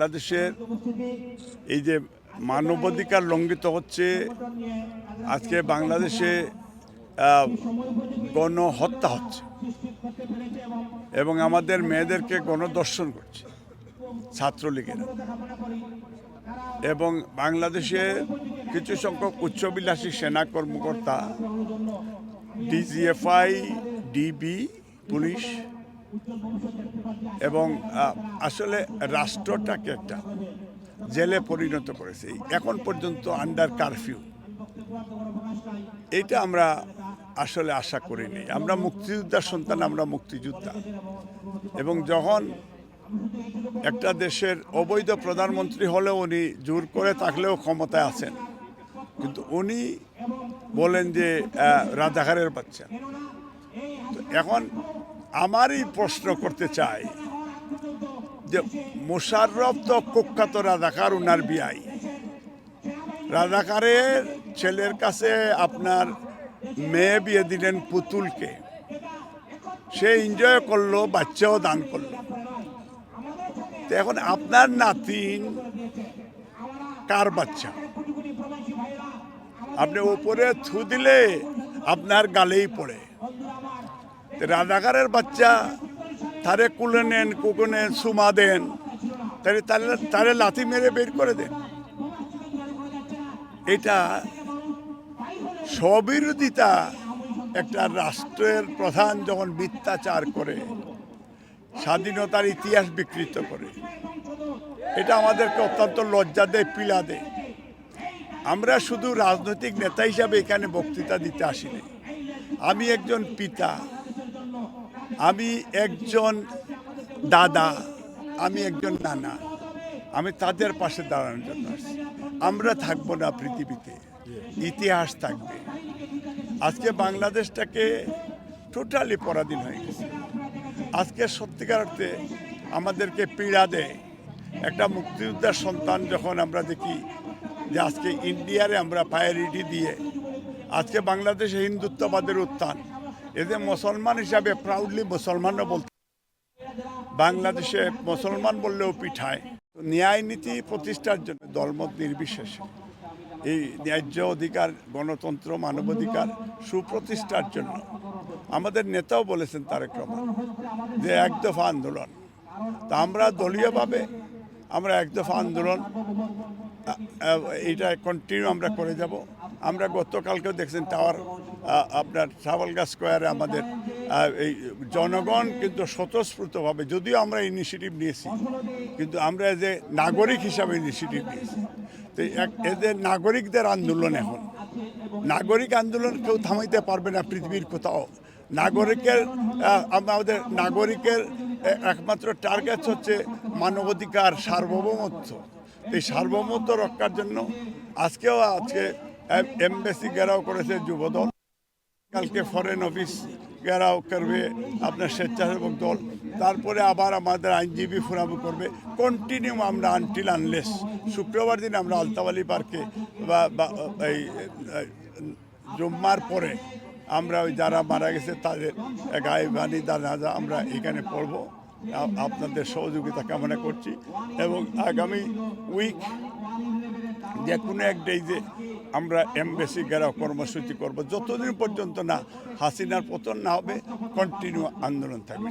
বাংলাদেশের এই যে মানবাধিকার লঙ্ঘিত হচ্ছে, আজকে বাংলাদেশে গণহত্যা হচ্ছে এবং আমাদের মেয়েদেরকে গণদর্শন করছে ছাত্রলীগেরা। এবং বাংলাদেশে কিছু সংখ্যক উচ্চবিলাসী সেনা কর্মকর্তা, ডিজিএফআই, ডিবি, পুলিশ এবং আসলে রাষ্ট্রটাকে একটা জেলে পরিণত করেছে। এখন পর্যন্ত আন্ডার কারফিউ এটা আমরা আসলে আশা করিনি। আমরা মুক্তিযোদ্ধার সন্তান, আমরা মুক্তিযোদ্ধা। এবং যখন একটা দেশের অবৈধ প্রধানমন্ত্রী হলেও উনি জোর করে থাকলেও ক্ষমতায় আছেন। কিন্তু উনি বলেন যে রাজাঘারের বাচ্চা। এখন আমারই প্রশ্ন করতে চাই যে মোশাররফ তো কুখ্যাত রাজাকার, উনার বিয়াই। রাজাকারের ছেলের কাছে আপনার মেয়ে বিয়ে দিলেন পুতুলকে। সে এনজয় করল, বাচ্চাও দান করল। তো এখন আপনার নাতিন কার বাচ্চা? আপনি ওপরে থু দিলে আপনার গালেই পড়ে। রাজাকারের বাচ্চা, তারে কুলে নেন কুকুনে সুমা দেন, তারে তারে তারে লাথি মেরে বের করে দেন। এটা স্ববিরোধিতা একটা রাষ্ট্রের প্রধান যখন মিথ্যাচার করে, স্বাধীনতার ইতিহাস বিকৃত করে। এটা আমাদেরকে অত্যন্ত লজ্জা দেয়, পীড়া দেয়। আমরা শুধু রাজনৈতিক নেতা হিসাবে এখানে বক্তৃতা দিতে আসিনি। আমি একজন পিতা আমি একজন দাদা, আমি একজন নানা। আমি তাদের পাশে দাঁড়ানোর জন্য আসছি। আমরা থাকব না পৃথিবীতে, ইতিহাস থাকবে। আজকে বাংলাদেশটাকে টোটালি পরাধীন হয়ে গেছে। আজকে সত্যিকার অর্থে আমাদেরকে পীড়া দেয়। একটা মুক্তিযোদ্ধার সন্তান যখন আমরা দেখি যে আজকে ইন্ডিয়ারে আমরা প্রায়োরিটি দিয়ে, আজকে বাংলাদেশে হিন্দুত্ববাদের উত্থান এতে মুসলমান হিসাবে প্রাউডলি মুসলমানও বলতে বাংলাদেশে মুসলমান বললেও পিঠায়। ন্যায় নীতি প্রতিষ্ঠার জন্য দলমত নির্বিশেষে। এই ন্যায্য অধিকার, গণতন্ত্র, মানবাধিকার সুপ্রতিষ্ঠার জন্য। আমাদের নেতাও বলেছেন তারেক রহমান যে এক দফা আন্দোলন। তা আমরা দলীয়ভাবে, আমরা এক দফা আন্দোলন আ, কন্টিনিউ আমরা করে যাব। আমরা গতকালকেও দেখছেন টাওয়ার আপনার ট্রাভেলগা স্কোয়ারে আমাদের এই জনগণ কিন্তু স্বতঃস্ফূর্তভাবে যদিও আমরা ইনিশিয়েটিভ নিয়েছি কিন্তু আমরা যে নাগরিক হিসাবে ইনিশিয়েটিভ নিয়েছি। তো এদের নাগরিকদের আন্দোলন এখন। নাগরিক আন্দোলন কেউ থামাইতে পারবে না পৃথিবীর কোথাও। নাগরিকের আমাদের নাগরিকের একমাত্র টার্গেট হচ্ছে মানবাধিকার সার্বভৌমত্ব। এই সার্বভৌমত্ব রক্ষার জন্য আজকেও আজকে এমবেসি ঘেরাও করেছে যুবদল। কালকে ফরেন অফিস ঘেরাও করবে আপনার স্বেচ্ছাসেবক দল। তারপরে আবার আমাদের আইনজীবী ফোরাম করবে। কন্টিনিউ আমরা আনটিল আনলেস শুক্রবার দিন আমরা আলতাবালি পার্কে বা এই জুম্মার পরে আমরা ওই যারা মারা গেছে তাদের গায়ে বাণী দানাজা আমরা এখানে পড়ব। আপনাদের সহযোগিতা কামনা করছি এবং আগামী উইক যে কোনো এক ডেইজে আমরা এমবেসি ঘেরাও কর্মসূচি করব, যতদিন পর্যন্ত না হাসিনার পতন না হবে কন্টিনিউ আন্দোলন থাকবে।